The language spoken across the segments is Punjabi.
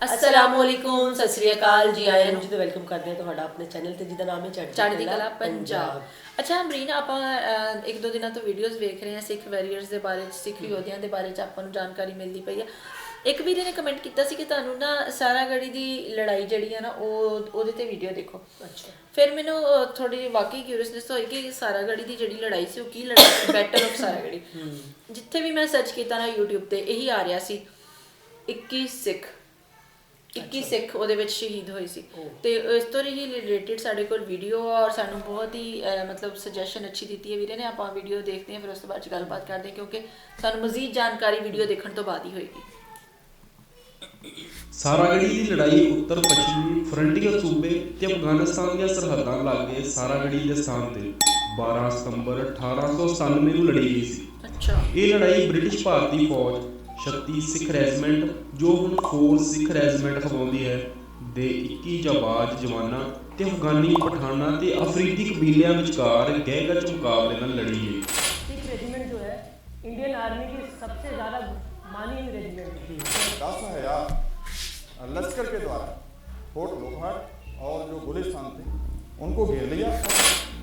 ਅਸਲਾਮੁਅਲੈਕੁਮ ਸਤਿ ਸ੍ਰੀ ਅਕਾਲ ਜੀ। ਆਇਆਂ ਨੂੰ ਜੀ ਤੇ ਵੈਲਕਮ ਕਰਦੇ ਹਾਂ ਤੁਹਾਡਾ ਆਪਣੇ ਚੈਨਲ ਤੇ ਜਿਹਦਾ ਨਾਮ ਹੈ ਚੜ੍ਹਦੀ ਕਲਾ ਪੰਜਾਬ। ਅੱਛਾ ਅਮਰੀਨ ਆਪਾਂ ਇੱਕ ਦੋ ਦਿਨਾਂ ਤੋਂ ਵੀਡੀਓਜ਼ ਵੇਖ ਰਹੇ ਹਾਂ ਸਿੱਖ ਵੈਰੀਅਰਸ ਦੇ ਬਾਰੇ ਸਿੱਖ ਯੋਧਿਆਂ ਦੇ ਬਾਰੇ ਚ ਆਪਾਂ ਨੂੰ ਜਾਣਕਾਰੀ ਮਿਲਦੀ ਪਈ ਹੈ ਇੱਕ ਵੀਰੇ ਨੇ ਕਮੈਂਟ ਕੀਤਾ ਸੀ ਕਿ ਤੁਹਾਨੂੰ ਨਾ ਸਾਰਾਗੜੀ ਦੀ ਲੜਾਈ ਜਿਹੜੀ ਹੈ ਨਾ ਉਹ ਉਹਦੇ ਤੇ ਵੀਡੀਓ ਦੇਖੋ। ਅੱਛਾ। ਫਿਰ ਮੈਨੂੰ ਥੋੜੀ ਵਾਕਈ ਕਿਉਰਿਅਸਨੈਸ ਹੋਈ ਕਿ ਸਾਰਾਗੜੀ ਦੀ ਜਿਹੜੀ ਲੜਾਈ ਸੀ ਉਹ ਕੀ ਲੜਾਈ ਬੈਟਲ ਆਫ ਸਾਰਾਗੜੀ ਜਿੱਥੇ ਵੀ ਮੈਂ ਸਰਚ ਕੀਤਾ ਨਾ YouTube ਤੇ ਇਹੀ ਆ ਰਿਹਾ ਸੀ 21 ਸਿੱਖ। 21 ਸਿੱਖ ਉਹਦੇ ਵਿੱਚ ਸ਼ਹੀਦ ਹੋਏ ਸੀ। ਤੇ ਇਸ ਤੋਂ ਹੀ ਰਿਲੇਟਡ ਸਾਡੇ ਕੋਲ ਵੀਡੀਓ ਔਰ ਸਾਨੂੰ ਬਹੁਤ ਹੀ ਮਤਲਬ ਸੁਜੈਸ਼ਨ ਅੱਛੀ ਦਿੱਤੀ ਹੈ ਵੀਰੇ ਨੇ। ਆਪਾਂ ਵੀਡੀਓ ਦੇਖਦੇ ਹਾਂ ਫਿਰ ਉਸ ਤੋਂ ਬਾਅਦ ਚ ਗੱਲਬਾਤ ਕਰਦੇ ਹਾਂ ਕਿਉਂਕਿ ਸਾਨੂੰ ਮਜ਼ੀਦ ਜਾਣਕਾਰੀ ਵੀਡੀਓ ਦੇਖਣ ਤੋਂ ਬਾਅਦ ਹੀ ਹੋਏਗੀ। ਸਾਰਾਗੜੀ ਦੀ ਲੜਾਈ ਉੱਤਰ ਪੱਛਮੀ ਫਰੰਟੀਅਰ ਸੂਬੇ ਤੇ ਅਫਗਾਨਿਸਤਾਨ ਦੀਆਂ ਸਰਹੱਦਾਂ ਲਾਗੇ ਸਾਰਾਗੜੀ ਦੇ ਸਥਾਨ ਤੇ। 12 ਸਤੰਬਰ 1897 ਨੂੰ ਲੜੀ ਗਈ ਸੀ। ਅੱਛਾ। ਇਹ ਲੜਾਈ ਬ੍ਰਿਟਿਸ਼ ਭਾਰਤੀ ਫੌਜ 36 ਸਿੱਖ ਰੈਜੀਮੈਂਟ ਜੋ ਹੁਣ ਫੋਰਸ ਸਿੱਖ ਰੈਜੀਮੈਂਟ ਖਵਾਉਂਦੀ ਹੈ ਦੇ 21 ਜਾਬਾਜ਼ ਜਵਾਨਾਂ ਤੇ ਅਫਗਾਨੀ ਪਠਾਨਾਂ ਤੇ ਅਫਰੀਦੀ ਕਬੀਲਿਆਂ ਵਿਚਕਾਰ ਗਹਿ-ਗਚ ਮੁਕਾਬਲੇ ਨਾਲ ਲੜੀ ਗਈ सिख रेजिमेंट जो है इंडियन आर्मी की सबसे ज़्यादा मानी हुई रेजिमेंट थी दस हजार लश्कर के द्वारा फोर्ट लोहाट और जो गुलिस्तान थे उनको घेर लिया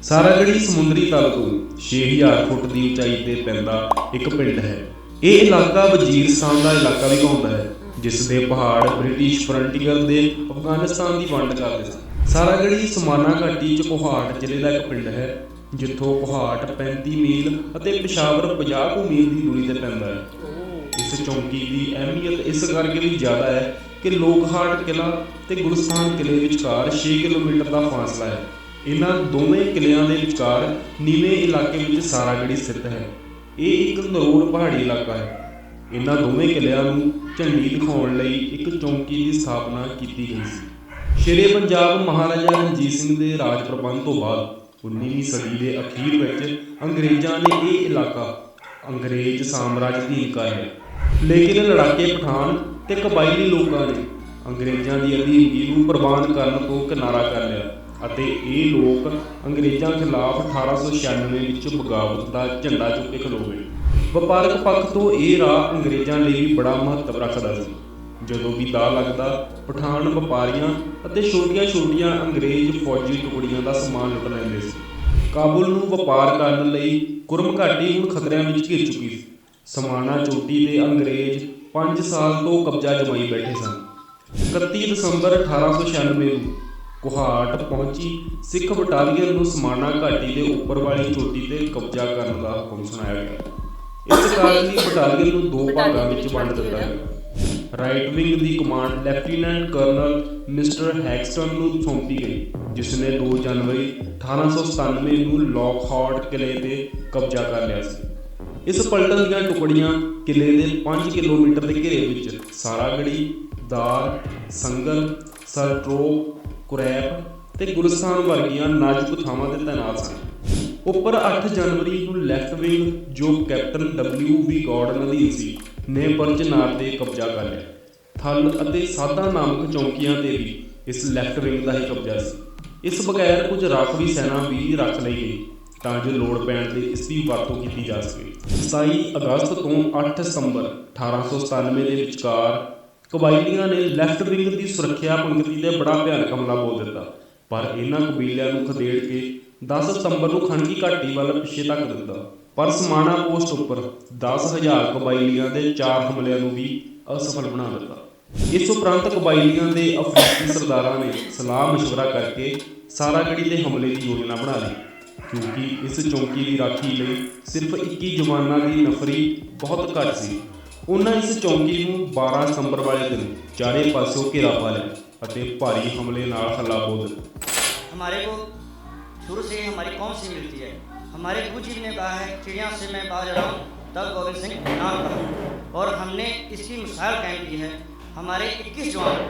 ਸਾਰਾਗੜੀ ਸਮੁੰਦਰੀ ਤਲ ਤੋਂ 6000 ਫੁੱਟ ਦੀ ਉਚਾਈ ਤੇ ਪੈਂਦਾ ਇੱਕ ਪਿੰਡ ਹੈ ਇਹ ਇਲਾਕਾ ਵਜ਼ੀਰ ਵਜ਼ੀਰਸਤਾਨ ਦਾ ਇਲਾਕਾ ਵੀ ਕਹਾਉਂਦਾ ਹੈ, ਜਿਸ ਦੇ ਪਹਾੜ ਬ੍ਰਿਟਿਸ਼ ਫਰੰਟੀਅਰ ਦੇ ਅਫਗਾਨਿਸਤਾਨ ਦੀ ਵੰਡ ਕਰਦੇ ਸਨ। ਸਾਰਾਗੜੀ ਸਮਾਨਾ ਘਾਟੀ ਚ ਕੋਹਾਟ ਜ਼ਿਲ੍ਹੇ ਦਾ ਇੱਕ ਪਿੰਡ ਹੈ, ਜਿੱਥੋਂ ਕੋਹਾਟ 35 ਮੀਲ ਅਤੇ ਪਿਸ਼ਾਵਰ 50 ਕੁ ਮੀਲ ਦੀ ਦੂਰੀ ਤੇ ਪੈਂਦਾ ਹੈ। ਇਸ ਚੌਂਕੀ ਦੀ ਅਹਿਮੀਅਤ ਇਸ ਕਰਕੇ ਵੀ ਜ਼ਿਆਦਾ ਹੈ ਕਿ ਲੋਕਹਾਟ ਕਿਲਾ ਤੇ ਗੁਲਸਤਾਨ ਕਿਲੇ ਵਿਚਕਾਰ 6 ਕਿਲੋਮੀਟਰ ਦਾ ਫਾਸਲਾ ਹੈ। ਇਹਨਾਂ ਦੋਵੇਂ ਕਿਲਿਆਂ ਦੇ ਵਿਚਕਾਰ ਨੀਵੇਂ ਇਲਾਕੇ ਵਿੱਚ ਸਾਰਾਗੜੀ ਸਥਿਤ ਹੈ। ਇਹ ਇੱਕ ਨਰੋੜ ਪਹਾੜੀ ਇਲਾਕਾ ਹੈ। ਇਹਨਾਂ ਦੋਵੇਂ ਕਿਲਿਆਂ ਨੂੰ ਝੰਡੀ ਦਿਖਾਉਣ ਲਈ ਇੱਕ ਚੌਂਕੀ ਦੀ ਸਥਾਪਨਾ ਕੀਤੀ ਗਈ ਸੀ। ਸ਼ੇਰੇ ਪੰਜਾਬ ਮਹਾਰਾਜਾ ਰਣਜੀਤ ਸਿੰਘ ਦੇ ਰਾਜ ਪ੍ਰਬੰਧ ਤੋਂ ਬਾਅਦ 19ਵੀਂ ਸਦੀ ਦੇ ਅਖੀਰ ਵਿੱਚ ਅੰਗਰੇਜ਼ਾਂ ਨੇ ਇਹ ਇਲਾਕਾ ਅੰਗਰੇਜ਼ ਸਾਮਰਾਜ ਦੀ ਕਰ ਹੈ ਲੇਕਿਨ ਲੜਾਕੇ ਪਠਾਨ ਤੇ ਕਬਾਇਲੀ ਲੋਕਾਂ ਨੇ ਅੰਗਰੇਜ਼ਾਂ ਦੀ ਅਧੀਨਗੀ ਨੂੰ ਪ੍ਰਵਾਨ ਕਰਨ ਤੋਂ ਕਿਨਾਰਾ ਕਰ ਲਿਆ। ਅਤੇ ਇਹ ਲੋਕ ਅੰਗਰੇਜ਼ਾਂ ਖਿਲਾਫ 1896 ਵਿੱਚ ਬਗਾਵਤ ਦਾ ਝੰਡਾ ਚੁੱਕ ਕੇ ਖਲੋ ਗਏ ਵਪਾਰਕ ਪੱਖ ਤੋਂ ਇਹ ਰਾਹ ਅੰਗਰੇਜ਼ਾਂ ਲਈ ਵੀ ਬੜਾ ਮਹੱਤਵ ਰੱਖਦਾ ਸੀ। ਜਦੋਂ ਵੀ ਦਾ ਲੱਗਦਾ, ਪਠਾਨ ਵਪਾਰੀਆਂ ਅਤੇ ਛੋਟੀਆਂ-ਛੋਟੀਆਂ ਅੰਗਰੇਜ਼ ਫੌਜੀ ਟੁਕੜੀਆਂ ਦਾ ਸਮਾਨ ਲੁੱਟ ਲੈਂਦੇ ਸੀ। ਕਾਬੁਲ ਨੂੰ ਵਪਾਰ ਕਰਨ ਲਈ ਕੁਰਮ ਘਾਟੀ ਹੁਣ ਖਤਰਿਆਂ ਵਿੱਚ ਘਿਰ ਚੁੱਕੀ ਸੀ। ਸਮਾਣਾ ਚੋਟੀ ਦੇ ਅੰਗਰੇਜ਼ 5 ਸਾਲ ਤੋਂ ਕਬਜ਼ਾ ਜਮਾਈ ਬੈਠੇ ਸਨ। 31 ਦਸੰਬਰ 1896 ਨੂੰ ਕੁਹਾਟ ਪਹੁੰਚੀ। ਸਿੱਖ ਬਟਾਲੀਅਨ ਨੂੰ ਸਮਾਣਾ ਘਾਟੀ ਦੇ ਉੱਪਰ ਵਾਲੀ ਚੋਟੀ ਤੇ ਕਬਜ਼ਾ ਕਰਨ ਦਾ ਹੁਕਮ ਸੁਣਾਇਆ ਗਿਆ। ਇਸ ਕਾਰਨ ਹੀ ਬਟਾਲੀਅਨ ਨੂੰ ਦੋ ਭਾਗਾਂ ਵਿੱਚ ਵੰਡ ਦਿੱਤਾ ਗਿਆ। ਰਾਈਟ ਵਿੰਗ ਦੀ command lieutenant colonel mister Haxton ਨੂੰ ਸੌਂਪੀ ਗਈ ਜਿਸ ਨੇ 2 ਜਨਵਰੀ 1897 ਨੂੰ ਲੌਕਹਾਰਟ ਕਿਲੇ ਤੇ ਕਬਜ਼ਾ ਕਰ ਲਿਆ ਸੀ। ਇਸ ਪਲਟਨ ਦੀਆਂ ਟੁਕੜੀਆਂ ਕਿਲੇ ਦੇ 5 ਕਿਲੋਮੀਟਰ ਦੇ ਘੇਰੇ ਵਿੱਚ ਸਾਰਾਗੜੀ ਦਾਰ ਸੰਗਲ ਸਰਟਰੋ ਕੁਰੈਪ ਤੇ ਗੁਲਸਤਾਨ ਵਰਗੀਆਂ ਨਾਜ਼ੁਕ ਥਾਵਾਂ ਤੇ ਤਾਇਨਾਤ ਸਨ ਉੱਪਰ 8 ਜਨਵਰੀ ਨੂੰ ਲੈਫਟ ਵਿੰਗ ਜੋ ਕੈਪਟਨ ਡਬਲਯੂ ਵੀ ਗਾਰਡਨ ਅਧੀਨ ਸੀ, ਨੇ ਬਰਚਨਾਰ ਤੇ ਕਬਜ਼ਾ ਕਰ ਲਿਆ। ਥਲ ਅਤੇ ਸਾਦਾ ਨਾਮਕ ਚੌਂਕੀਆਂ ਤੇ ਵੀ ਇਸ ਲੈਫਟ ਵਿੰਗ ਦਾ ਹੀ ਕਬਜ਼ਾ ਸੀ। ਇਸ ਬਗੈਰ ਕੁਝ ਰਾਖਵੀ ਸੈਨਾ ਵੀ ਰੱਖ ਲਈ ਗਈ, ਤਾਂ ਜੋ ਲੋੜ ਪੈਣ ਤੇ ਇਸ ਦੀ ਵਰਤੋਂ ਕੀਤੀ ਜਾ ਸਕੇ। 27 ਅਗਸਤ ਤੋਂ 8 ਸਤੰਬਰ 1897 ਦੇ ਵਿਚਕਾਰ ਕਬਾਇਲੀਆਂ ਨੇ ਲੈਫਟ ਵਿੰਗ ਦੀ ਸੁਰੱਖਿਆ ਪੰਕਤੀ ਤੇ ਬੜਾ ਭਿਆਨਕ ਹਮਲਾ ਬੋਲ ਦਿੱਤਾ ਪਰ ਇਹਨਾਂ ਕਬੀਲਿਆਂ ਨੂੰ ਖਦੇੜ ਕੇ 10 ਸਤੰਬਰ ਨੂੰ ਖਣਕੀ ਘਾਟੀ ਵੱਲ ਪਿੱਛੇ ਧੱਕ ਦਿੱਤਾ ਪਰ ਸਮਾਣਾ ਪੋਸਟ ਉੱਪਰ 10000 ਕਬਾਇਲੀਆਂ ਦੇ ਚਾਰ ਹਮਲਿਆਂ ਨੂੰ ਵੀ ਅਸਫਲ ਬਣਾ ਦਿੱਤਾ ਇਸ ਉਪਰੰਤ ਕਬਾਇਲੀਆਂ ਦੇ ਅਫਰੀਕੀ ਸਰਦਾਰਾਂ ਨੇ ਸਲਾਹ مشورہ ਕਰਕੇ ਸਾਰਾਗੜੀ ਦੇ ਹਮਲੇ ਦੀ ਯੋਜਨਾ ਬਣਾ ਲਈ ਕਿਉਂਕਿ ਇਸ ਚੌਂਕੀ ਦੀ ਰਾਖੀ ਲਈ ਸਿਰਫ 21 ਜਵਾਨਾਂ ਦੀ ਨਫਰੀ ਬਹੁਤ ਘੱਟ ਸੀ ਉਹਨਾਂ ਇਸ ਚੌਂਕੀ ਨੂੰ 12 ਸਤੰਬਰ ਵਾਲੇ ਦਿਨ ਚਾਰੇ ਪਾਸਿਓਂ ਘੇਰਾ ਪਾ ਲਿਆ ਅਤੇ ਭਾਰੀ ਹਮਲੇ ਨਾਲ ਹੱਲਾ ਬੋਲ ਦਿੱਤਾ हमारे को शुरू से ही हमारी कौम से मिलती है हमारे पूजी ने कहा है चिड़िया से मैं बाज रहा हूँ तब गोविंद सिंह नाम कहा और हमने इसकी मिसाल कायम की है हमारे 21 जवान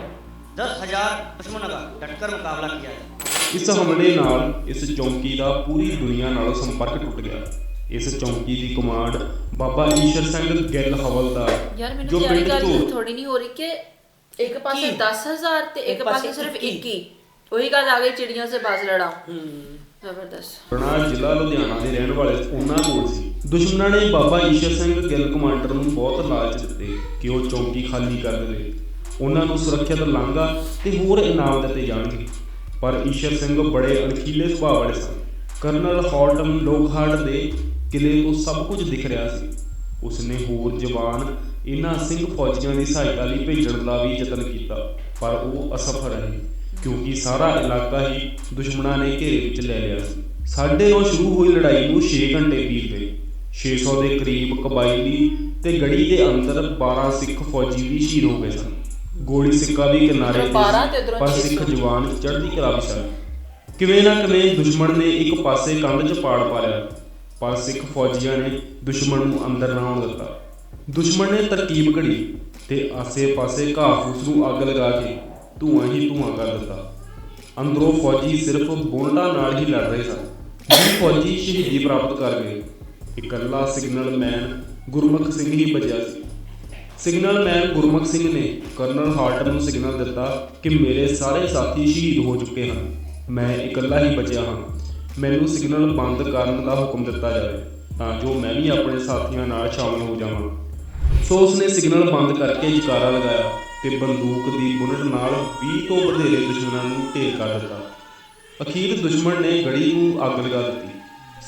दस हजार दुश्मनों का डटकर मुकाबला किया है ਇਸ ਹਮਲੇ ਨਾਲ ਇਸ ਚੌਂਕੀ ਦਾ ਪੂਰੀ ਦੁਨੀਆ ਨਾਲ ਸੰਪਰਕ ਟੁੱਟ ਗਿਆ ਇਸ ਚੌਂਕੀ ਦੀ ਕਮਾਂਡ ਬਾਬਾ ਈਸ਼ਰ ਸਿੰਘ ਗਿੱਲ ਹਵਲਦਾਰ। ਯਾਰ ਮੈਨੂੰ ਤੇ ਇਹ ਗੱਲ ਥੋੜੀ ਨਹੀਂ ਹੋ ਰਹੀ ਕਿ ਇੱਕ ਪਾਸੇ 10000 ਤੇ ਇੱਕ ਪਾਸੇ ਸਿਰਫ 21 ਉਹੀ ਗੱਲ ਆ ਗਈ ਚਿੜੀਆਂ ਸੇ ਬਾਜ਼ ਲੜਾਓ। ਹੂੰ। ਜ਼ਬਰਦਸਤ। ਬਣਾ ਜ਼ਿਲ੍ਹਾ ਲੁਧਿਆਣਾ ਦੇ ਰਹਿਣ ਵਾਲੇ ਉਹਨਾਂ ਕੋਲ ਸੀ। ਦੁਸ਼ਮਣਾਂ ਨੇ ਬਾਬਾ ਈਸ਼ਰ ਸਿੰਘ ਗਿੱਲ ਕਮਾਂਡਰ ਨੂੰ ਬਹੁਤ ਲਾਲਚ ਦਿੱਤੇ ਕਿ ਉਹ ਚੌਂਕੀ ਖਾਲੀ ਕਰ ਦੇਵੇ। ਉਹਨਾਂ ਨੂੰ ਸੁਰੱਖਿਅਤ ਲਾਂਘਾ ਤੇ ਹੋਰ ਇਨਾਮ ਦਿੱਤੇ ਜਾਣਗੇ। ਪਰ ਈਸ਼ਰ ਸਿੰਘ ਬੜੇ ਅਣਖੀਲੇ ਸੁਭਾਅ ਵਾਲੇ ਸਨ। ਕਰਨਲ ਹੌਲਟਨ ਲੋਕਹਾਰਡ ਦੇ ਕਿਲੇ ਤੋਂ ਸਭ ਕੁਝ ਦਿਖ ਰਿਹਾ ਸੀ। ਉਸਨੇ ਹੋਰ ਜਵਾਨ ਇਹਨਾਂ ਸਿੰਘ ਫੌਜੀਆਂ ਦੀ ਸਹਾਇਤਾ ਲਈ ਭੇਜਣ ਦਾ ਵੀ ਯਤਨ ਕੀਤਾ ਪਰ ਉਹ ਅਸਫਲ ਰਹੇ ਕਿਉਂਕਿ ਸਾਰਾ ਇਲਾਕਾ ਹੀ ਦੁਸ਼ਮਣਾਂ ਨੇ ਘੇਰੇ ਵਿੱਚ ਲੈ ਲਿਆ ਸੀ। ਸਾਡੇ ਨਾਲ ਸ਼ੁਰੂ ਹੋਈ ਲੜਾਈ ਨੂੰ 6 ਘੰਟੇ ਬੀਤ ਗਏ 600 ਦੇ ਕਰੀਬ ਕਬਾਇਲੀ ਤੇ ਗੜੀ ਦੇ ਅੰਦਰ 12 ਸਿੱਖ ਫੌਜੀ ਵੀ ਸ਼ਹੀਦ ਹੋ ਗਏ ਸਨ। ਗੋਲੀ ਸਿੱਕਾ ਵੀ ਕਿਨਾਰੇ ਉੱਧਰੋਂ 12 ਤੇ ਪਰ 600 ਸਿੱਖ ਜਵਾਨ ਚੜ੍ਹਦੀ ਕਲਾ ਵਿੱਚ ਸਨ। ਕਿਵੇਂ ਨਾ ਕਿਵੇਂ ਦੁਸ਼ਮਣ ਨੇ ਇੱਕ ਪਾਸੇ ਕੰਧ 'ਚ ਪਾੜ ਪਾ ਲਿਆ ਪਰ ਸਿੱਖ ਫੌਜੀਆਂ ਨੇ ਦੁਸ਼ਮਣ ਨੂੰ ਅੰਦਰ ਨਾ ਆਉਣ ਦਿੱਤਾ। ਦੁਸ਼ਮਣ ਨੇ ਤਰਕੀਬ ਘੜੀ ਤੇ ਆਸੇ-ਪਾਸੇ ਘਾਹ ਫੂਸ ਨੂੰ ਅੱਗ ਲਗਾ ਕੇ ਧੂਆਂ ਹੀ ਧੂਆਂ ਕਰ ਦਿੱਤਾ। ਅੰਦਰੋਂ ਫੌਜੀ ਸਿਰਫ ਬੋਲਟਾਂ ਨਾਲ ਹੀ ਲੜ ਰਹੇ ਸਨ। ਵੀਹ ਫੌਜੀ ਸ਼ਹੀਦੀ ਪ੍ਰਾਪਤ ਕਰ ਗਏ, ਇਕੱਲਾ ਸਿਗਨਲ ਮੈਨ ਗੁਰਮੁਖ ਸਿੰਘ ਹੀ ਬਚਿਆ ਸੀ। ਸਿਗਨਲ ਮੈਨ ਗੁਰਮੁਖ ਸਿੰਘ ਨੇ ਕਰਨਲ ਹਾਰਟਨ ਨੂੰ ਸਿਗਨਲ ਦਿੱਤਾ ਕਿ ਮੇਰੇ ਸਾਰੇ ਸਾਥੀ ਸ਼ਹੀਦ ਹੋ ਚੁੱਕੇ ਹਨ। ਮੈਂ ਇਕੱਲਾ ਹੀ ਬਚਿਆ ਹਾਂ। ਮੈਨੂੰ ਸਿਗਨਲ ਬੰਦ ਕਰਨ ਦਾ ਹੁਕਮ ਦਿੱਤਾ ਜਾਵੇ, ਤਾਂ ਜੋ ਮੈਂ ਵੀ ਆਪਣੇ ਸਾਥੀਆਂ ਨਾਲ ਸ਼ਾਮਲ ਹੋ ਜਾਵਾਂ। ਸੋ ਉਸਨੇ ਸਿਗਨਲ ਬੰਦ ਕਰਕੇ ਜਕਾਰਾ ਲਗਾਇਆ ਤੇ ਬੰਦੂਕ ਦੀ ਬੁਲਟ ਨਾਲ 20 ਤੋਂ ਵਧੇਰੇ ਦੁਸ਼ਮਣਾਂ ਨੂੰ ਢੇਰ ਕਰ ਦਿੱਤਾ। ਅਖੀਰ ਦੁਸ਼ਮਣ ਨੇ ਗੜੀ ਨੂੰ ਅੱਗ ਲਗਾ ਦਿੱਤੀ।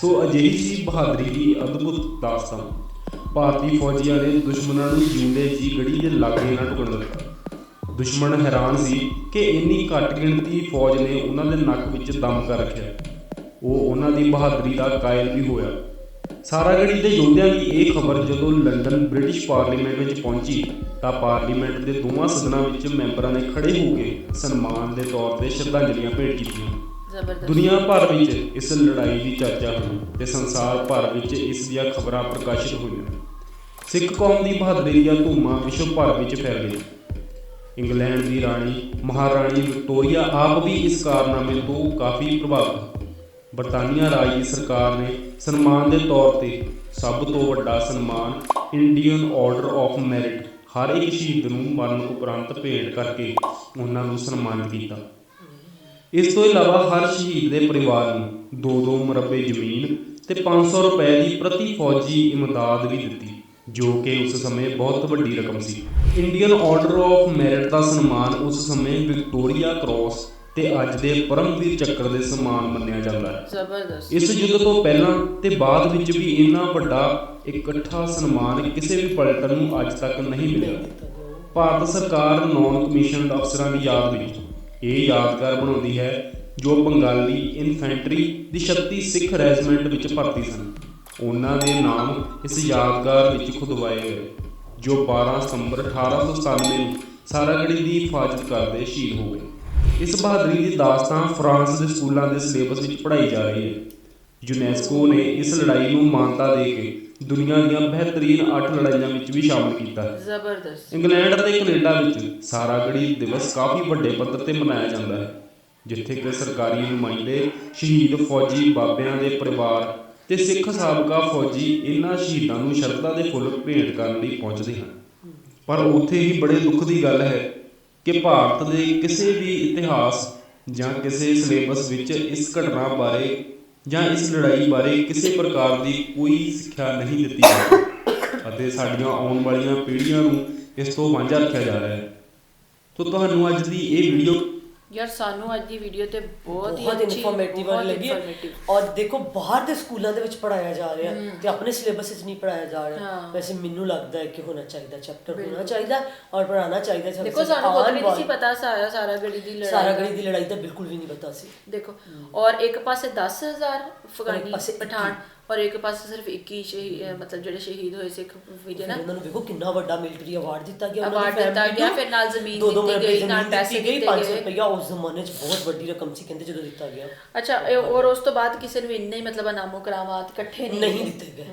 ਸੋ ਅਜਿਹੀ ਸੀ ਬਹਾਦਰੀ ਦੀ ਅਦਭੁਤ ਦਾਸਤਾਨ। ਭਾਰਤੀ ਫੌਜੀਆਂ ਨੇ ਦੁਸ਼ਮਣਾਂ ਨੂੰ ਜਿਉਂਦੇ ਜੀ ਗੜੀ ਦੇ ਲਾਗੇ ਨਾ ਟੁਕਣ ਦਿੱਤਾ। ਦੁਸ਼ਮਣ ਹੈਰਾਨ ਸੀ ਕਿ ਇੰਨੀ ਘੱਟ ਗਿਣਤੀ ਫੌਜ ਨੇ ਉਹਨਾਂ ਦੇ ਨੱਕ ਵਿੱਚ ਦਮ ਕਰ ਰੱਖਿਆ। ਉਹ ਉਹਨਾਂ ਦੀ ਬਹਾਦਰੀ ਦਾ ਕਾਇਲ ਵੀ ਹੋਇਆ। ਸਾਰਾਗੜੀ ਦੇ ਯੋਧਿਆਂ ਦੀ ਇਹ ਖਬਰ ਜਦੋਂ ਲੰਡਨ ਬ੍ਰਿਟਿਸ਼ ਪਾਰਲੀਮੈਂਟ ਵਿੱਚ ਪਹੁੰਚੀ ਤਾਂ ਪਾਰਲੀਮੈਂਟ ਦੇ ਦੋਵਾਂ ਸਦਨਾਂ ਵਿੱਚ ਮੈਂਬਰਾਂ ਨੇ ਖੜੇ ਹੋ ਕੇ ਸਨਮਾਨ ਦੇ ਤੌਰ ਤੇ ਸ਼ਰਧਾਂਜਲੀਆਂ ਭੇਟ ਕੀਤੀਆਂ। ਦੁਨੀਆ ਭਰ ਵਿੱਚ ਇਸ ਲੜਾਈ ਦੀ ਚਰਚਾ ਹੋਈ ਤੇ ਸੰਸਾਰ ਭਰ ਵਿੱਚ ਇਸ ਦੀਆਂ ਖਬਰਾਂ ਪ੍ਰਕਾਸ਼ਿਤ ਹੋਈਆਂ। ਸਿੱਖ ਕੌਮ ਦੀ ਬਹਾਦਰੀ ਦੀਆਂ ਧੂਮਾਂ ਵਿਸ਼ਵ ਭਰ ਵਿੱਚ ਫੈਲ ਗਈਆਂ। ਇੰਗਲੈਂਡ ਦੀ ਰਾਣੀ ਮਹਾਰਾਣੀ ਵਿਕਟੋਰੀਆ ਆਪ ਵੀ ਇਸ ਕਾਰਨਾਮੇ ਤੋਂ ਕਾਫੀ ਪ੍ਰਭਾਵਿਤ ਬਰਤਾਨੀਆ ਰਾਜ ਦੀ ਸਰਕਾਰ ਨੇ ਸਨਮਾਨ ਦੇ ਤੌਰ ਤੇ ਸਭ ਤੋਂ ਵੱਡਾ ਸਨਮਾਨ ਇੰਡੀਅਨ ਆਰਡਰ ਆਫ ਮੈਰਿਟ ਹਰ ਇੱਕ ਸ਼ਹੀਦ ਨੂੰ ਮਰਨ ਉਪਰੰਤ ਭੇਟ ਕਰਕੇ ਉਹਨਾਂ ਨੂੰ ਸਨਮਾਨਿਤ ਕੀਤਾ। ਇਸ ਤੋਂ ਇਲਾਵਾ ਹਰ ਸ਼ਹੀਦ ਦੇ ਪਰਿਵਾਰ ਨੂੰ 2-2 ਮੁਰੱਬੇ ਜ਼ਮੀਨ ਤੇ 500 ਰੁਪਏ ਦੀ ਪ੍ਰਤੀ ਫੌਜੀ ਇਮਦਾਦ ਵੀ ਦਿੱਤੀ, ਜੋ ਕਿ ਉਸ ਸਮੇਂ ਬਹੁਤ ਵੱਡੀ ਰਕਮ ਸੀ। ਇੰਡੀਅਨ ਆਰਡਰ ਆਫ ਮੈਰਿਟ ਦਾ ਸਨਮਾਨ ਉਸ ਸਮੇਂ ਵਿਕਟੋਰੀਆ ਕ੍ਰਾਸ ਤੇ ਅੱਜ ਦੇ ਪਰਮਵੀਰ ਚੱਕਰ ਦੇ ਸਮਾਨ ਮੰਨਿਆ ਜਾਂਦਾ ਹੈ। ਜ਼ਬਰਦਸਤ। ਇਸ ਯੁੱਧ ਤੋਂ ਪਹਿਲਾਂ ਤੇ ਬਾਅਦ ਵਿੱਚ ਵੀ ਇੰਨਾ ਵੱਡਾ ਇਕੱਠਾ ਸਨਮਾਨ ਕਿਸੇ ਵੀ ਪਲਟਨ ਨੂੰ ਅੱਜ ਤੱਕ ਨਹੀਂ ਮਿਲਿਆ। ਭਾਰਤ ਸਰਕਾਰ ਨੌਨ ਕਮਿਸ਼ਨਡ ਅਫਸਰਾਂ ਦੀ ਯਾਦ ਵਿੱਚ ਇਹ ਯਾਦਗਾਰ ਬਣਾਉਂਦੀ ਹੈ ਜੋ ਬੰਗਾਲੀ ਇਨਫੈਂਟਰੀ ਦੀ 36 ਸਿੱਖ ਰੈਜੀਮੈਂਟ ਵਿੱਚ ਭਰਤੀ ਸਨ। ਉਹਨਾਂ ਦੇ ਨਾਮ ਇਸ ਯਾਦਗਾਰ ਵਿੱਚ ਖੁਦਵਾਏ ਗਏ ਜੋ 12 ਸਤੰਬਰ 1897 ਨੂੰ ਸਾਰਾਗੜੀ ਦੀ ਹਿਫਾਜ਼ਤ ਕਰਦੇ ਸ਼ਹੀਦ ਹੋ ਗਏ। ਇਸ ਬਹਾਦਰੀ ਦੀ ਦਾਸਤਾਨ ਫਰਾਂਸ ਦੇ ਸਕੂਲਾਂ ਦੇ ਸਿਲੇਬਸ ਵਿੱਚ ਪੜ੍ਹਾਈ ਜਾ ਰਹੀ ਹੈ। ਯੂਨੈਸਕੋ ਨੇ ਇਸ ਲੜਾਈ ਨੂੰ ਮਾਨਤਾ ਦੇ ਕੇ ਦੁਨੀਆ ਦੀਆਂ ਬਿਹਤਰੀਨ 8 ਲੜਾਈਆਂ ਵਿੱਚ ਵੀ ਸ਼ਾਮਲ ਕੀਤਾ। ਹੈ ਜ਼ਬਰਦਸਤ। ਇੰਗਲੈਂਡ ਅਤੇ ਕੈਨੇਡਾ ਵਿੱਚ ਸਾਰਾਗੜੀ ਦਿਵਸ ਕਾਫੀ ਵੱਡੇ ਪੱਧਰ ਤੇ ਮਨਾਇਆ ਜਾਂਦਾ ਹੈ ਜਿੱਥੇ ਕਿ ਸਰਕਾਰੀ ਨੁਮਾਇੰਦੇ ਸ਼ਹੀਦ ਫੌਜੀ ਬਾਬਿਆਂ ਦੇ ਪਰਿਵਾਰ ਤੇ ਸਿੱਖ ਸਾਬਕਾ ਫੌਜੀ ਇਹਨਾਂ ਸ਼ਹੀਦਾਂ ਨੂੰ ਸ਼ਰਧਾ ਦੇ ਫੁੱਲ ਭੇਟ ਕਰਨ ਲਈ ਪਹੁੰਚਦੇ ਹਨ। ਪਰ ਉੱਥੇ ਹੀ ਬੜੇ ਦੁੱਖ ਦੀ ਗੱਲ ਹੈ ਕਿ ਭਾਰਤ ਦੇ ਕਿਸੇ ਵੀ ਇਤਿਹਾਸ ਜਾਂ ਕਿਸੇ ਸਿਲੇਬਸ ਵਿੱਚ ਇਸ ਘਟਨਾ ਬਾਰੇ ਜਾਂ ਇਸ ਲੜਾਈ ਬਾਰੇ ਕਿਸੇ ਪ੍ਰਕਾਰ ਦੀ ਕੋਈ ਸਿੱਖਿਆ ਨਹੀਂ ਦਿੱਤੀ ਜਾਂਦੀ ਅਤੇ ਸਾਡੀਆਂ ਆਉਣ ਵਾਲੀਆਂ ਪੀੜ੍ਹੀਆਂ ਨੂੰ ਇਸ ਤੋਂ ਵਾਂਝਾ ਰੱਖਿਆ ਜਾ ਰਿਹਾ ਹੈ। ਤੋ, ਤੁਹਾਨੂੰ ਅੱਜ ਦੀ ਇਹ ਵੀਡੀਓ ਯਾਰ ਸਾਨੂੰ ਅੱਜ ਦੀ ਵੀਡੀਓ ਤੇ ਬਹੁਤ ਹੀ ਬਹੁਤ ਅੱਛੀ ਇਨਫੋਰਮੇਟਿਵ ਬਹੁਤ ਲੱਗੀ। ਔਰ ਦੇਖੋ ਬਾਹਰ ਦੇ ਸਕੂਲਾਂ ਦੇ ਵਿੱਚ ਪੜਾਇਆ ਜਾ ਰਿਹਾ ਤੇ ਆਪਣੇ ਸਿਲੇਬਸ ਵਿੱਚ ਨਹੀਂ ਪੜਾਇਆ ਜਾ ਰਿਹਾ। ਵੈਸੇ ਮੈਨੂੰ ਲੱਗਦਾ ਹੈ ਕਿ ਹੋਣਾ ਚਾਹੀਦਾ ਚੈਪਟਰ ਹੋਣਾ ਚਾਹੀਦਾ ਔਰ ਪੜਾਉਣਾ ਚਾਹੀਦਾ ਸਾਨੂੰ ਦੇਖੋ ਸਾਨੂੰ ਵੀ ਨਹੀਂ ਸੀ ਪਤਾ ਸਾਰਾ ਸਾਰਾ ਗੜੀ ਦੀ ਲੜਾਈ ਸਾਰਾ। ਗੜੀ ਦੀ ਲੜਾਈ ਤਾਂ ਬਿਲਕੁਲ ਵੀ ਨਹੀਂ ਪਤਾ ਸੀ ਦੇਖੋ ਔਰ ਇੱਕ ਪਾਸੇ 10000 ਅਫਗਾਨੀ ਪਾਸੇ ਇੱਕੀ। ਪਠਾਨ ਔਰ ਇੱਕ ਪਾਸੇ ਸਿਰਫ 21 ਸ਼ਹੀਦ ਮਤਲਬ ਜਿਹੜੇ ਸ਼ਹੀਦ ਹੋਏ ਸਿੱਖ ਵੀਰ ਨਾ ਉਹਨਾਂ ਨੂੰ ਦੇਖੋ ਕਿੰਨਾ ਵੱਡਾ ਮਿਲਟਰੀ ਅਵਾਰਡ ਦਿੱਤਾ ਗਿਆ ਉਹਨਾਂ Award ਦਿੱਤਾ ਗਿਆ, ਨੂੰ। ਫਿਰ ਨਾਲ ਜ਼ਮੀਨ ਦਿੱਤੀ ਗਈ, ਨਾਲ ਪੈਸੇ ਦਿੱਤੇ 500 ਗਏ। ਰੁਪਇਆ ਉਸ ਜ਼ਮਾਨੇ 'ਚ ਬਹੁਤ ਵੱਡੀ ਰਕਮ ਸੀ ਕਹਿੰਦੇ ਜਦੋਂ ਦਿੱਤਾ ਗਿਆ ਅੱਛਾ ਔਰ ਉਸ ਤੋਂ ਬਾਅਦ ਕਿਸੇ ਨੂੰ ਇੰਨੇ ਮਤਲਬ ਇਨਾਮੋ ਕਰਾਮਾਤ ਇਕੱਠੇ ਨਹੀਂ ਦਿੱਤੇ। ਗਏ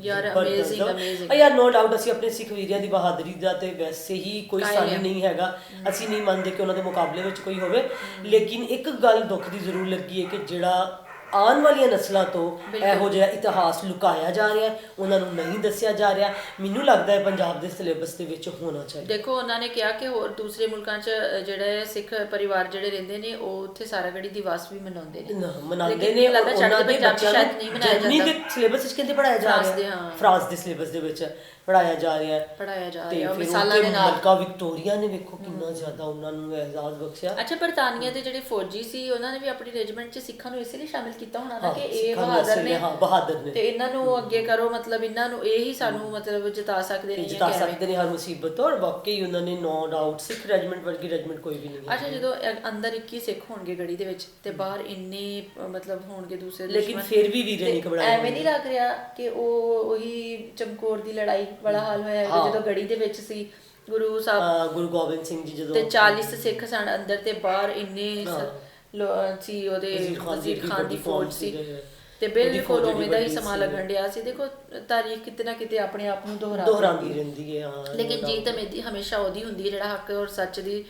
ਯਾਰ ਅਮੇਜ਼ਿੰਗ ਅਮੇਜ਼ਿੰਗ ਯਾਰ ਨੋ ਡਾਊਟ ਅਸੀਂ ਆਪਣੇ ਸਿੱਖ ਵੀਰਿਆਂ ਦੀ ਬਹਾਦਰੀ ਦਾ ਤੇ ਵੈਸੇ ਹੀ ਕੋਈ ਸਾਨੀ। ਨਹੀਂ ਹੈਗਾ ਅਸੀਂ ਨਹੀਂ ਮੰਨਦੇ ਕਿ ਉਹਨਾਂ ਦੇ ਮੁਕਾਬਲੇ ਵਿੱਚ ਕੋਈ ਹੋਵੇ ਲੇਕਿਨ ਇੱਕ ਗੱਲ ਦੁੱਖ ਦੀ ਜ਼ਰੂਰ ਲੱਗੀ ਹੈ ਕਿ ਜਿਹੜਾ ਆਉਣ ਵਾਲੀਆਂ ਨਸਲਾਂ ਤੋਂ। ਇਹੋ ਜਿਹਾ ਇਤਿਹਾਸ ਲੁਕਾਇਆ ਜਾ ਰਿਹਾ ਹੈ ਉਹਨਾਂ ਨੂੰ ਨਹੀਂ ਦੱਸਿਆ ਜਾ ਰਿਹਾ। ਮੈਨੂੰ ਲੱਗਦਾ ਹੈ ਪੰਜਾਬ ਦੇ ਸਿਲੇਬਸ ਦੇ ਵਿੱਚ ਹੋਣਾ ਚਾਹੀਦਾ। ਦੇਖੋ ਉਹਨਾਂ ਨੇ ਕਿਹਾ ਕਿ ਹੋਰ ਦੂਸਰੇ ਮੁਲਕਾਂ 'ਚ ਜਿਹੜੇ ਸਿੱਖ ਪਰਿਵਾਰ ਜਿਹੜੇ ਰਹਿੰਦੇ ਨੇ ਉਹ ਉੱਥੇ ਸਾਰਾਗੜੀ ਦਿਵਸ ਵੀ ਮਨਾਉਂਦੇ ਨੇ। ਨਾ, ਮਨਾਉਂਦੇ ਨੇ ਉਹਨਾਂ ਦੇ ਬੱਚਿਆਂ ਨੂੰ ਨਹੀਂ ਮਨਾਇਆ ਜਾਂਦਾ। ਸਿਲੇਬਸ ਵਿੱਚ ਕਹਿੰਦੇ ਪੜਾਇਆ ਜਾ ਰਿਹਾ। ਫਰਾਂਸ ਦੇ ਸਿਲੇਬਸ ਦੇ ਵਿੱਚ। ਪੜਾਇਆ ਜਾ ਰਿਹਾ ਹੈ। ਪੜਾਇਆ ਜਾ ਤੇ ਰਿਹਾ ਫਿਰ ਮਿਸਾਲਾਂ ਉੱਥੇ ਦੇ ਨਾਲ। ਮਲਕਾ ਵਿਕਟੋਰੀਆ ਨੇ ਵੇਖੋ ਕਿੰਨਾ ਜ਼ਿਆਦਾ ਉਹਨਾਂ ਨੂੰ ਐਜ਼ਾਜ਼ ਬਖਸ਼ਿਆ। ਅੱਛਾ ਬਰਤਾਨੀਆ ਦੇ ਜਿਹੜੇ ਫੌਜੀ ਸੀ ਉਹਨਾਂ ਨੇ ਵੀ ਆਪਣੀ ਰੈਜੀਮੈਂਟ 'ਚ ਸਿੱਖਾਂ ਨੂੰ ਇਸੇ ਲਈ ਸ਼ਾਮਿਲ ਕੀਤਾ ਹੋਣਾ ਨਾ ਹਾਂ, ਕਿ ਇਹ ਸਿੱਖਾਂ ਨੂੰ ਬਹਾਦਰ ਨੇ ਹਾਂ, ਬਹਾਦਰ ਨੇ। ਤੇ ਇਹਨਾਂ ਨੂੰ ਅੱਗੇ ਕਰੋ ਮਤਲਬ ਇਹਨਾਂ ਨੂੰ ਇਹ ਹੀ ਸਾਨੂੰ ਮਤਲਬ ਜਿਤਾ ਸਕਦੇ ਨੇ ਜਿਤਾ। ਸਕਦੇ ਨੇ ਹਰ ਮੁਸੀਬਤ ਤੋਂ ਔਰ ਵਾਕਈ ਉਹਨਾਂ ਨੇ ਨੋ ਡਾਊਟ ਸਿੱਖ ਰੈਜੀਮੈਂਟ ਵਰਗੀ ਰੈਜੀਮੈਂਟ ਕੋਈ ਵੀ ਨਹੀਂ ਹੈ। ਅੱਛਾ ਜਦੋਂ ਅ- ਅੰਦਰ 21 ਸਿੱਖ ਹੋਣਗੇ ਗੜੀ ਦੇ ਵਿੱਚ ਤੇ ਬਾਹਰ ਇੰਨੇ ਅ, ਮਤਲਬ ਹੋਣਗੇ ਦੂਸਰੇ ਲੇਕਿਨ ਦੁਸ਼ਮਣ। ਫਿਰ ਵੀ ਵੀਰੇ ਤੇ ਨਹੀਂ ਘਬਰਾਏ ਐਵੇਂ ਨਹੀਂ ਲੱਗ ਰਿਹਾ ਕਿ ਉਹ ਉਹੀ ਚਮਕੌਰ ਦੀ ਲੜਾਈ ਵਾਲਾ ਹਾਲ ਹੋਇਆ ਹੈਗਾ ਹਾਂ। ਜਦੋਂ ਗੜੀ ਦੇ ਵਿੱਚ ਸੀ ਗੁਰੂ ਸਾਹਿਬ ਅਹ ਗੁਰੂ ਗੋਬਿੰਦ ਸਿੰਘ ਜੀ ਜਦੋਂ ਤੇ 40 ਸਿੱਖ ਸਨ ਅੰਦਰ ਤੇ ਬਾਹਰ ਇੰਨੇ ਸ- ਹਾਂ। ਲੋ- ਸੀ ਉਹਦੇ ਵਜ਼ੀਰ ਖਾਨ ਦੀ ਵਜ਼ੀਰ ਖਾਨ ਦੀ ਵੱਡੀ ਫੌਜ ਸੀ। ਤੇ ਬਿਲਕੁਲ ਉਵੇਂ ਦਾ ਹੀ ਸਮਾਂ। ਲੱਗਣ ਡਿਆ ਸੀ ਦੇਖੋ ਤਾਰੀਖ ਕਿਤੇ ਨਾ ਕਿਤੇ ਆਪਣੇ ਆਪ ਨੂੰ ਦੁਹਰਾ ਦੁਹਰਾਉਂਦੀ ਰਹਿੰਦੀ ਹੈ ਹਾਂ ਲੇਕਿਨ ਜੀਤ। ਹਮੇਦੀ ਹਮੇਸ਼ਾ ਉਹਦੀ ਹੁੰਦੀ ਹੈ ਜਿਹੜਾ ਹੱਕ ਔਰ ਸੱਚ ਦੀ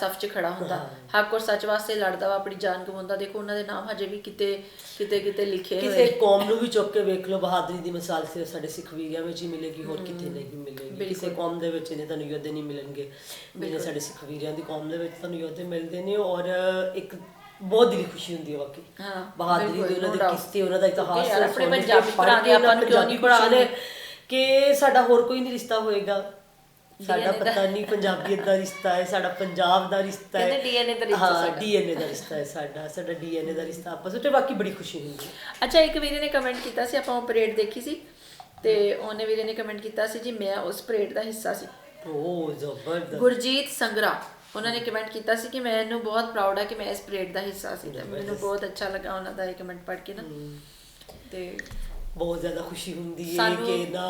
ਸਫ 'ਚ ਖੜਾ ਹੁੰਦਾ। ਹੱਕ ਔਰ ਸੱਚ ਵਾਸਤੇ ਲੜਦਾ ਵਾ ਆਪਣੀ ਜਾਨ ਗਵਾਉਂਦਾ। ਦੇਖੋ ਉਹਨਾਂ ਦੇ ਨਾਮ ਹਜੇ ਵੀ ਕਿਤੇ ਕਿਤੇ ਕਿਤੇ ਲਿਖੇ ਕਿਸੇ ਹੋਏ ਕੌਮ ਨੂੰ ਵੀ ਚੁੱਕ ਕੇ ਵੇਖ ਲਓ ਬਹਾਦਰੀ ਦੀ ਮਿਸਾਲ ਸਿਰਫ ਸਾਡੇ ਸਿੱਖ ਵੀਰਾਂ ਵਿੱਚ ਹੀ ਮਿਲੇਗੀ ਹੋਰ ਕਿਤੇ ਨਹੀਂ ਮਿਲੇਗੀ। ਕਿਸੇ ਕੌਮ ਦੇ ਵਿੱਚ ਨੇ ਤੁਹਾਨੂੰ ਯੋਧੇ ਨਹੀਂ ਮਿਲਣਗੇ। ਜਿਹੜੇ ਸਾਡੇ ਸਿੱਖ ਵੀਰਾਂ ਦੀ ਕੌਮ ਦੇ ਵਿੱਚ ਤੁਹਾਨੂੰ ਯੋਧੇ ਮਿਲਦੇ ਨੇ ਔਰ ਇੱਕ ਬਹੁਤ ਦਿਲੀ ਖੁਸ਼ੀ ਹੁੰਦੀ ਹੈ ਵਾਕਈ। ਹਾਂ, ਬਹਾਦਰੀ ਦੀ ਉਹਨਾਂ ਦੇ doubt। ਕਿੱਸੇ ਉਹਨਾਂ ਦਾ ਇਤਿਹਾਸ ਆਪਣੇ ਪੰਜਾਬੀ ਭਰਾ ਨੇ ਆਪਾਂ ਨੂੰ ਕਿਉਂ ਨਹੀਂ ਖੁਸ਼ੀ ਕਿ ਸਾਡਾ ਹੋਰ ਕੋਈ ਨਹੀਂ ਰਿਸ਼ਤਾ ਹੋਏਗਾ। ਸਾਡਾ। ਪਤਾ ਨਹੀਂ ਪੰਜਾਬੀਅਤ ਦਾ ਰਿਸ਼ਤਾ ਹੈ ਸਾਡਾ ਪੰਜਾਬ ਦਾ ਰਿਸ਼ਤਾ ਹੈ। ਕਹਿੰਦੇ ਦਾ ਰਿਸ਼ਤਾ ਹਾਂ। ਡੀਐਨਏ ਦਾ ਰਿਸ਼ਤਾ ਹੈ ਸਾਡਾ ਸਾਡਾ ਡੀਐਨਏ ਦਾ ਰਿਸ਼ਤਾ ਆਪਸ ਵਿੱਚ ਬਾਕੀ ਬੜੀ ਖੁਸ਼ੀ ਹੁੰਦੀ ਹੈ। ਅੱਛਾ ਇੱਕ ਵੀਰੇ ਨੇ ਕਮੈਂਟ ਕੀਤਾ ਸੀ ਆਪਾਂ ਉਹ ਪਰੇਡ ਦੇਖੀ ਸੀ ਤੇ ਉਹਨੇ ਵੀਰੇ ਨੇ ਕਮੈਂਟ ਕੀਤਾ ਸੀ ਜੀ ਮੈਂ ਉਸ ਪਰੇਡ ਦਾ ਹਿੱਸਾ ਸੀ। ਓ ਜ਼ਬਰਦਸਤ। ਗੁਰਜੀਤ ਸੰਗਰਾ ਉਹਨਾਂ ਨੇ ਕਮੈਂਟ ਕੀਤਾ ਸੀ ਕਿ ਮੈਨੂੰ ਬਹੁਤ ਪ੍ਰਾਊਡ ਆ ਕਿ ਮੈਂ ਇਸ ਪਰੇਡ ਦਾ ਹਿੱਸਾ ਸੀ। ਮੈਨੂੰ ਬਹੁਤ ਅੱਛਾ ਲੱਗਾ ਉਹਨਾਂ ਦਾ ਇਹ ਕਮੈਂਟ ਪੜ੍ਹ ਕੇ ਨਾ। ਤੇ ਬਹੁਤ ਜ਼ਿਆਦਾ ਖੁਸ਼ੀ ਹੁੰਦੀ ਹੈ ਕਿ ਨਾ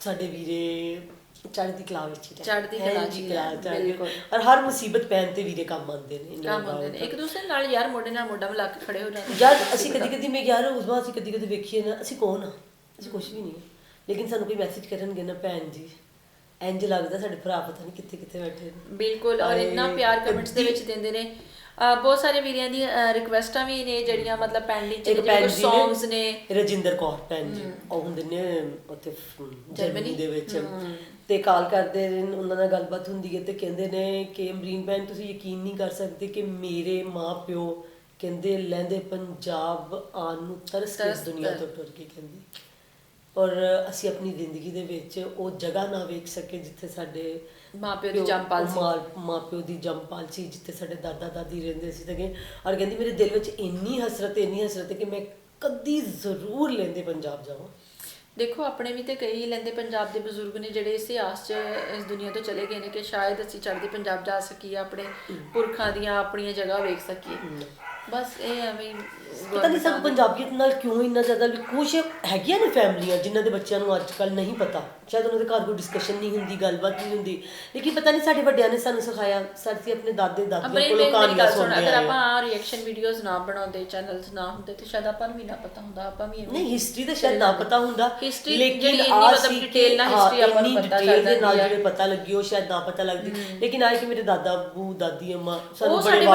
ਸਾਡੇ ਵੀਰੇ ਚੜ੍ਹਦੀ ਕਲਾ ਵਿੱਚ ਹੀ। ਚੜ੍ਹਦੀ ਕਲਾ ਚੜ੍ਹਦੀ- ਬਿਲਕੁਲ। ਔਰ ਹਰ ਮੁਸੀਬਤ ਪੈਣ ਤੇ ਵੀਰੇ ਕੰਮ ਆਉਂਦੇ ਨੇ ਕੰਮ ਨੇ doubt। ਇੱਕ ਦੂਸਰੇ ਨਾਲ ਯਾਰ ਮੋਢੇ ਨਾਲ ਮੋਢਾ ਮਿਲਾ ਕੇ ਖੜੇ ਹੋ ਜਾਂਦੇ। ਯਾਰ ਅਸੀਂ ਕਦੀ ਕਦੀ ਮੈਂ ਯਾਰ ਉਸ ਵਾਰ ਅਸੀਂ ਕਦੀ ਕਦੀ ਵੇਖੀਏ ਨਾ ਅਸੀਂ ਕੌਣ ਆ ਅਸੀਂ ਕੁਝ ਵੀ ਨਹੀਂ। ਲੇਕਿਨ ਸਾਨੂੰ ਕੋਈ ਮੈਸੇਜ ਕਰਨਗੇ ਨਾ ਭੈਣ ਜੀ ਇੰਜ ਲੱਗਦਾ ਸਾਡੇ ਭਰਾ ਪਤਾ ਨਹੀਂ ਕਿੱਥੇ ਕਿੱਥੇ ਬੈਠੇ ਨੇ ਬਿਲਕੁਲ ਔਰ ਇੰਨਾ ਪਿਆਰ ਕਮੈਂਟਸ ਦੇ ਵਿੱਚ ਦਿੰਦੇ ਨੇ ਬਹੁਤ ਸਾਰੇ ਵੀਰਿਆਂ ਦੀ ਰਿਕਵੈਸਟਾਂ ਵੀ ਨੇ ਜਿਹੜੀਆਂ ਮਤਲਬ ਪੈਂਡਿੰਗ ਚ ਜਿਹੜੇ ਜੀ ਸੌਂਗਸ ਨੇ ਰਜਿੰਦਰ ਕੌਰ ਭੈਣ ਜੀ ਉਹ ਹੁੰਦੇ ਨੇ ਉੱਥੇ ਜਰਮਨੀ ਦੇ ਵਿੱਚ ਤੇ ਕਾਲ ਕਰਦੇ ਨੇ ਉਹਨਾਂ ਨਾਲ ਗੱਲਬਾਤ ਹੁੰਦੀ ਹੈ ਤੇ ਕਹਿੰਦੇ ਨੇ ਕਿ ਅਮਰੀਨ ਭੈਣ ਤੁਸੀਂ ਯਕੀਨ ਨਹੀਂ ਕਰ ਸਕਦੇ ਕਿ ਮੇਰੇ ਮਾਪਿਓ ਕਹਿੰਦੇ ਲੈਂਦੇ ਪੰਜਾਬ ਆਉਣ ਨੂੰ ਤਰਸ ਕੇ ਇਸ ਦੁਨੀਆ ਤੋਂ ਟੁਰ ਕੇ ਕਹਿੰਦੇ। ਔਰ ਅਸੀਂ ਆਪਣੀ ਜ਼ਿੰਦਗੀ ਦੇ ਵਿੱਚ ਉਹ ਜਗ੍ਹਾ ਨਾ ਵੇਖ ਸਕੇ ਜਿੱਥੇ ਸਾਡੇ ਮਾਪਿਓ ਦੀ ਪਿਓ- ਜੰਮਪਲ ਸੀ। ਮਾਂ- ਮਾਪਿਓ ਦੀ ਜੰਮਪਲ ਸੀ ਜਿੱਥੇ ਸਾਡੇ ਦਾਦਾ ਦਾਦੀ ਰਹਿੰਦੇ ਸੀ ਤੇ ਔਰ ਕਹਿੰਦੀ ਮੇਰੇ ਦਿਲ ਵਿੱਚ ਇੰਨੀ ਹਸਰਤ ਇੰਨੀ ਹਸਰਤ ਕਿ ਮੈਂ ਕਦੀ ਜ਼ਰੂਰ ਲੈਂਦੇ ਪੰਜਾਬ ਜਾਵਾਂ। ਦੇਖੋ ਆਪਣੇ ਵੀ ਤੇ ਕਈ ਲੈਂਦੇ ਪੰਜਾਬ ਦੇ ਬਜ਼ੁਰਗ ਨੇ ਜਿਹੜੇ ਇਸ ਇਤਿਹਾਸ 'ਚ ਇਸ ਦੁਨੀਆ ਤੋਂ ਚਲੇ ਗਏ ਨੇ ਕਿ ਸ਼ਾਇਦ ਅਸੀਂ ਚੜ੍ਹਦੇ ਪੰਜਾਬ ਜਾ ਸਕੀਏ ਆਪਣੇ ਪੁਰਖਾਂ ਦੀਆਂ ਆਪਣੀਆਂ ਜਗ੍ਹਾ ਵੇਖ ਸਕੀਏ। ਬਸ ਇਹ ਐਵੇਂ ਹੀ ਪਤਾ ਨਹੀਂ ਸਾਨੂੰ ਪੰਜਾਬੀਅਤ ਨਾਲ ਕਿਉਂ ਇੰਨਾ ਜ਼ਿਆਦਾ ਕੁਝ ਹੈਗੀਆਂ ਨੇ ਫੈਮਲੀਆਂ ਜਿਨ੍ਹਾਂ ਦੇ ਬੱਚਿਆਂ ਨੂੰ ਅੱਜ ਕੱਲ ਨਹੀਂ ਪਤਾ। ਸ਼ਾਇਦ ਉਹਨਾਂ ਦੇ ਘਰ ਕੋਈ ਡਿਸਕਸ਼ਨ ਨਹੀਂ ਹੁੰਦੀ ਗੱਲਬਾਤ ਨਹੀਂ ਹੁੰਦੀ। ਲੇਕਿਨ ਪਤਾ ਨਹੀਂ ਸਾਡੇ ਵੱਡਿਆਂ ਨੇ ਸਾਨੂੰ ਸਿਖਾਇਆ ਸਾਡੀ ਆਪਣੇ ਦਾਦੇ ਦਾਦੀਆਂ ਕੋਲੋਂ ਕਹਾਣੀਆਂ ਸੁਣਦੇ ਅਗਰ ਆਏ। ਆਪਾਂ ਹਾਂ। ਆ ਰਿਐਕਸ਼ਨ ਵੀਡੀਓਜ਼ ਨਾ ਬਣਾਉਂਦੇ ਚੈਨਲਸ ਨਾ ਹੁੰਦੇ ਤੇ ਸ਼ਾਇਦ ਆਪਾਂ ਨੂੰ ਵੀ ਨਾ ਪਤਾ ਹੁੰਦਾ ਆਪਾਂ ਵੀ ਨਹੀਂ ਹਿਸਟਰੀ ਤਾਂ ਸ਼ਾਇਦ ਨਾ ਪਤਾ ਹੁੰਦਾ। ਲੇਕਿਨ ਆਹ ਮਤਲਬ detail ਨਾਲ ਕਿ history ਹਾਂ, ਆਪਾਂ ਨੂੰ ਪਤਾ detail ਚੱਲ ਦੇ ਨਾਲ ਆ। ਜਿਹੜੇ ਪਤਾ ਲੱਗੀ ਉਹ ਸ਼ਾਇਦ ਨਾ ਪਤਾ ਲੱਗਦੀ। ਲੇਕਿਨ ਆਏ ਕਿ ਮੇਰੇ ਦਾਦਾ ਬੂ ਦਾਦੀ ਅੰਮਾ ਸਾਨੂੰ ਬੜੇ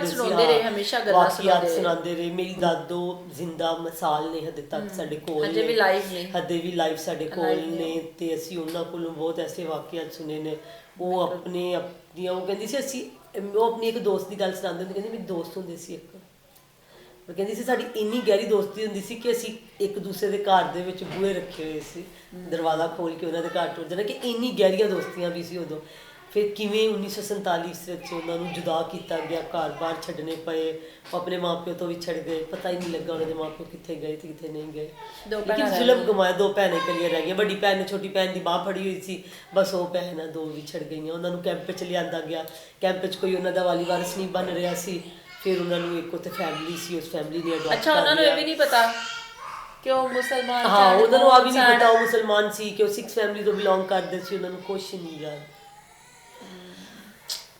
ਸੀ, ਸੁਣਾਉਂਦੇ ਰਹੇ, ਹਾਂ। ਹਮੇਸ਼ਾ ਗੱਲਾਂ ਵਾਕਿਆਤ ਸੁਣਾਉਂਦੇ ਰਹੇ। ਸੁਣਾਉਂਦੇ ਰਹੇ ਮੇਰੀ ਦਾਦੋ ਜ਼ਿੰਦਾ ਮਿਸਾਲ ਨੇ ਹਜੇ ਤੱਕ ਸਾਡੇ ਕੋਲ ਹਜੇ ਵੀ live ਨੇ। ਹਜੇ ਵੀ ਲਾਈਵ ਸਾਡੇ ਕੋਲ Alive ਨੇ। ਨੇ ਤੇ ਅਸੀਂ ਉਹਨਾਂ ਕੋਲੋਂ ਬਹੁਤ ਐਸੇ ਵਾਕਿਆਤ ਸੁਣੇ ਨੇ ਉਹ ਆਪਣੇ ਆਪਣੀਆਂ ਉਹ ਕਹਿੰਦੀ ਸੀ ਅਸੀਂ ਉਹ ਆਪਣੀ ਇੱਕ ਦੋਸਤ ਦੀ ਗੱਲ ਸੁਣਾਉਂਦੇ ਹੁੰਦੇ ਕਹਿੰਦੀ ਮੇਰੀ ਦੋਸਤ ਹੁੰਦੇ ਸੀ ਇੱਕ ਉਹ ਕਹਿੰਦੀ ਸੀ ਸਾਡੀ ਇੰਨੀ ਗਹਿਰੀ ਦੋਸਤੀ ਹੁੰਦੀ ਸੀ ਕਿ ਅਸੀਂ ਇੱਕ ਦੂਸਰੇ ਦੇ ਘਰ ਦੇ ਵਿੱਚ ਬੂਹੇ ਰੱਖੇ ਹੋਏ ਸੀ ਦਰਵਾਜ਼ਾ ਖੋਲ ਕੇ ਉਹਨਾਂ ਦੇ ਘਰ ਟੁਰ ਜਾਣਾ ਕਿ ਇੰਨੀ ਗਹਿਰੀਆਂ ਦੋਸਤੀਆਂ ਵੀ ਸੀ ਉਦੋਂ ਫਿਰ ਕਿਵੇਂ 1947 ਵਿੱਚ ਉਹਨਾਂ ਨੂੰ ਜੁਦਾ ਕੀਤਾ ਗਿਆ ਘਰ-ਬਾਰ ਛੱਡਣੇ ਪਏ ਉਹ ਆਪਣੇ ਮਾਪਿਓ ਤੋਂ ਵਿਛੜ ਗਏ ਪਤਾ ਹੀ ਨਹੀਂ ਲੱਗਾ ਉਹਨਾਂ ਦੇ ਮਾਪਿਓ ਕਿੱਥੇ ਗਏ ਤੇ ਕਿੱਥੇ ਨਹੀਂ ਗਏ। ਲੇਕਿਨ ਜ਼ੁਲਮ ਕਮਾਇਆ ਦੋ ਭੈਣਾਂ ਇਕੱਲੀਆਂ ਰਹਿ ਗਈਆਂ ਵੱਡੀ ਭੈਣ ਨੇ ਛੋਟੀ ਭੈਣ ਦੀ ਬਾਹ ਫੜੀ ਹੋਈ ਸੀ ਬਸ ਉਹ ਭੈਣਾਂ ਦੋ ਵਿਛੜ ਗਈਆਂ ਉਹਨਾਂ ਨੂੰ ਕੈਂਪ ਵਿੱਚ ਲਿਆਂਦਾ ਗਿਆ ਕੈਂਪ ਵਿੱਚ ਕੋਈ ਉਹਨਾਂ ਦਾ ਵਾਲੀ ਵਾਰਸ ਨਹੀਂ ਬਣ ਰਿਹਾ ਸੀ ਫਿਰ ਉਹਨਾਂ ਨੂੰ ਇੱਕ ਉੱਥੇ ਫੈਮਿਲੀ ਸੀ ਉਸ ਫੈਮਿਲੀ ਨੇ ਅਡਾਪਟ ਅੱਛਾ ਉਹਨਾਂ ਨੂੰ ਇਹ ਵੀ ਨਹੀਂ ਪਤਾ ਕਿ ਉਹ ਮੁਸਲਮਾਨ ਹਾਂ ਉਹਨਾਂ ਨੂੰ ਆ ਵੀ ਨਹੀਂ। ਪਤਾ ਉਹ ਮੁਸਲਮਾਨ ਸੀ ਕਿ ਉਹ ਸਿੱਖ ਫੈਮਿਲੀ ਤੋਂ ਬਿਲੋਂਗ ਕਰਦੇ ਸੀ ਉਹਨਾਂ ਨੂੰ ਕੁਛ ਨਹੀਂ ਯਾਦ।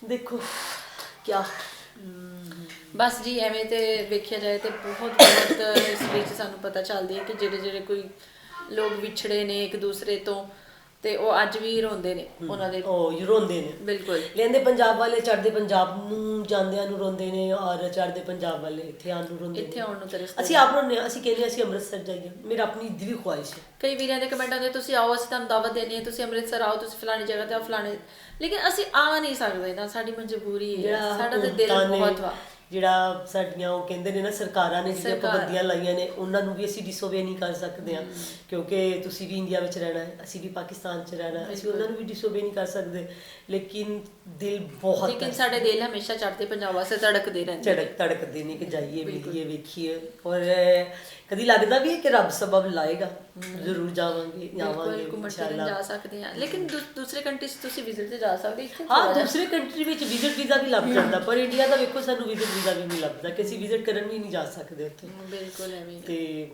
ਦੇਖੋ, ਕਿਆ ਬਸ ਜੀ, ਐਵੇਂ ਤੇ ਵੇਖਿਆ ਜਾਏ ਤੇ ਬਹੁਤ ਬਹੁਤ ਇਸ ਵਿੱਚ ਸਾਨੂੰ ਪਤਾ ਚੱਲਦੀ ਹੈ ਕਿ ਜਿਹੜੇ ਜਿਹੜੇ ਕੋਈ ਲੋਕ ਵਿਛੜੇ ਨੇ ਇੱਕ ਦੂਸਰੇ ਤੋਂ ਤੇ ਉਹ ਅੱਜ ਵੀ ਰੋਂਦੇ ਨੇ ਉਹਨਾਂ ਦੇ। ਉਹ ਰੋਂਦੇ ਨੇ। ਬਿਲਕੁਲ। ਲੈਂਦੇ ਪੰਜਾਬ ਵਾਲੇ ਚੜ੍ਹਦੇ ਪੰਜਾਬ ਨੂੰ ਜਾਂਦਿਆਂ ਨੂੰ ਰੋਂਦੇ ਨੇ ਔਰ ਚੜ੍ਹਦੇ ਪੰਜਾਬ ਵਾਲੇ ਇੱਥੇ ਆਉਣ ਨੂੰ ਰੋਂਦੇ ਇੱਥੇ ਨੇ। ਆਉਣ ਨੂੰ ਤਰਸਦੇ ਅਸੀਂ ਆਪ ਹਾਂ ਅਸੀਂ ਕਹਿੰਦੇ ਅਸੀਂ ਅੰਮ੍ਰਿਤਸਰ ਜਾਈਏ। ਮੇਰਾ ਆਪਣੀ ਦਿਲੀ ਖੁਆਇਸ਼ ਹੈ। ਕਈ ਵੀਰਾਂ ਦੇ ਕਮੈਂਟ ਆਉਂਦੇ ਤੁਸੀਂ ਆਓ ਅਸੀਂ ਤੁਹਾਨੂੰ ਦਾਵਤ ਦੇਣੀ ਹੈ ਤੁਸੀਂ ਅੰਮ੍ਰਿਤਸਰ ਆਓ ਤੁਸੀਂ ਫਲਾਣੀ ਜਗ੍ਹਾ ਤੇ ਆਓ ਫਲਾਣੇ ਲੇਕਿਨ ਅਸੀਂ ਆ ਨਹੀਂ ਸਕਦੇ ਨਾ ਸਾਡੀ ਮਜਬੂਰੀ ਹੈ। ਸਾਡਾ ਤੇ ਦਿਲ ਨੇ- ਬਹੁਤ ਵਾ। ਜਿਹੜਾ ਸਾਡੀਆਂ ਉਹ ਕਹਿੰਦੇ ਨੇ ਨਾ ਸਰਕਾਰਾਂ ਨੇ ਜਿਹੜੀਆਂ। ਪਾਬੰਦੀਆਂ ਲਾਈਆਂ ਨੇ ਉਹਨਾਂ ਨੂੰ ਵੀ ਅਸੀਂ ਡਿਸੋਵੇ ਨਹੀਂ ਕਰ ਸਕਦੇ ਹਾਂ। ਕਿਉਂਕਿ ਤੁਸੀਂ ਵੀ ਇੰਡੀਆ ਵਿੱਚ ਰਹਿਣਾ ਹੈ ਅਸੀਂ ਵੀ ਪਾਕਿਸਤਾਨ 'ਚ ਰਹਿਣਾ ਹੈ ਅਸੀਂ ਉਹਨਾਂ ਨੂੰ ਵੀ ਡਿਸੋਵੇ ਨਹੀਂ ਕਰ ਸਕਦੇ। ਲੇਕਿਨ ਦਿਲ ਬਹੁਤ ਲੇਕਿਨ। ਸਾਡੇ ਦਿਲ ਹਮੇਸ਼ਾ ਚੜ੍ਹਦੇ ਪੰਜਾਬ ਵਾਸਤੇ ਧੜਕਦੇ ਰਹਿੰਦੇ ਤੜਕਦੇ ਨੇ ਕਿ ਜਾਈਏ ਮਿਲੀਏ ਵੇਖੀਏ। ਔਰ ਕਦੀ ਲੱਗਦਾ ਵੀ ਹੈ ਕਿ ਰੱਬ ਸਬਬ ਲਾਏਗਾ? ਜ਼ਰੂਰ ਜਾਵਾਂਗੇ ਜਾਵਾਂਗੇ ਬਿਲਕੁਲ ਇਨਸ਼ਾਅੱਲਾ। ਜਾ ਸਕਦੇ ਆ ਲੇਕਿਨ ਦੂਸਰੇ ਕੰਟਰੀਜ਼ ਤੁਸੀਂ ਵਿਜ਼ਿਟ ਤੇ ਜਾ ਸਕਦੇ ਇੱਥੇ ਹਾਂ ਦੂਸਰੇ ਕੰਟਰੀ ਵਿੱਚ ਵਿਜ਼ਿਟ ਵੀਜ਼ਾ ਵੀ ਲੱਗ ਜਾਂਦਾ ਪਰ ਇੰਡੀਆ ਦਾ ਵੇਖੋ ਸਾਨੂੰ ਵਿਜ਼ਿਟ ਵੀਜ਼ਾ ਵੀ ਨਹੀਂ ਲੱਭਦਾ ਕਿ ਅਸੀਂ ਵਿਜ਼ਿਟ ਕਰਨ ਵੀ ਨਹੀਂ ਜਾ ਸਕਦੇ ਉੱਥੇ। ਬਿਲਕੁਲ ਐਵੇਂ। ਤੇ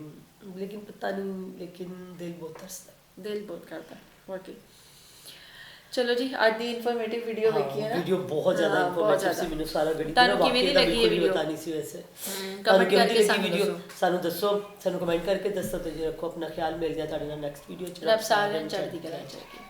ਲੇਕਿਨ ਪਤਾ ਨਹੀਂ ਲੇਕਿਨ ਦਿਲ ਬਹੁਤ ਤਰਸਦਾ। ਦਿਲ ਬਹੁਤ ਕਰਦਾ ਵਾਕਈ ਚਲੋ ਜੀ ਅੱਜ ਦੀ ਇਨਫੋਰਮੇਟਿਵ ਵੀਡੀਓ ਵੇਖੀ ਹੈ ਨਾ। ਵੀਡੀਓ ਬਹੁਤ ਜ਼ਿਆਦਾ ਇਨਫੋਰਮੇਟਿਵ ਸੀ। ਮੈਨੂੰ ਸਾਰਾ ਗੜੀ ਤੁਹਾਨੂੰ ਕਿਵੇਂ ਦੀ ਲੱਗੀ ਇਹ ਵੀਡੀਓ ਪਤਾ ਨਹੀਂ ਸੀ ਵੈਸੇ। ਦੀ ਕਰਕੇ ਸਾਨੂੰ ਵੀਡੀਓ। ਸਾਨੂੰ ਦੱਸੋ ਸਾਨੂੰ ਕਮੈਂਟ ਕਰਕੇ ਦੱਸੋ ਤੇ ਜੀ ਰੱਖੋ ਆਪਣਾ ਖਿਆਲ ਮਿਲ ਗਿਆ ਤੁਹਾਡੇ ਨਾਲ ਨੈਕਸਟ ਵੀਡੀਓ ਚ। ਰੱਬ ਸਾਰਿਆਂ ਚੜ੍ਹਦੀ ਕਲਾ ਚ ਰੱਖੇ।